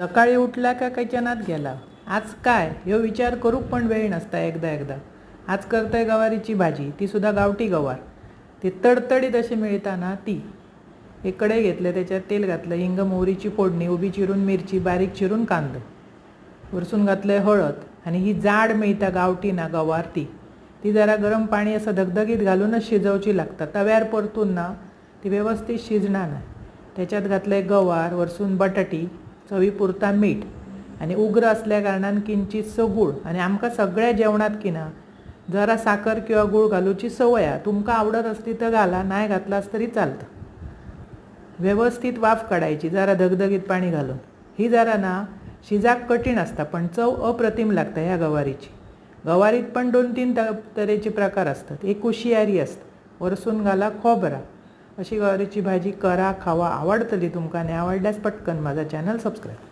सकाळी उठला का कैचनात गेला? आज काय? ह्यो विचार करूक पण वेळ नसता एकदा एकदा. आज करतंय गवारीची भाजी ती सुद्धा गावठी गवार. ती तडतडीत अशी मिळताना ती. एक घेतलं त्याच्यात तेल घातलं हिंग मोहरीची फोडणी उभी चिरून मिरची बारीक चिरून कांदो. वरसून घातलंय हळद आणि ही जाड मिळता गावठी ना गवार ती. ती जरा गरम पाणी असं धगधगीत घालूनच शिजवची लागतात तव्यावर परतून ना ती व्यवस्थित शिजणार नाही. त्याच्यात घातलंय गवार वरसून बटाटी चवीपुरता मीठ आणि उग्र असल्या कारणान किंचितसो गूळ आणि आमकां सगळ्या जेवणात की ना जरा साखर किंवा गूळ घालूची सवय आहे तुमकां आवडत असली तर घाला नाही घातलास तरी चालतं. व्यवस्थित वाफ काढायची जरा धगधगीत पाणी घालून. ही जरा ना शिजाक कठीण असता पण चव अप्रतिम लागता ह्या गवारीची. गवारीत पण दोन तीन तरेचे प्रकार असतात. एक कुशियारी असतं. वरसून घाला खोबरा. अशी गवारीची भाजी करा खावा आवडतली तुमकां आणि आवडल्यास पटकन माझा चॅनल सबस्क्राईब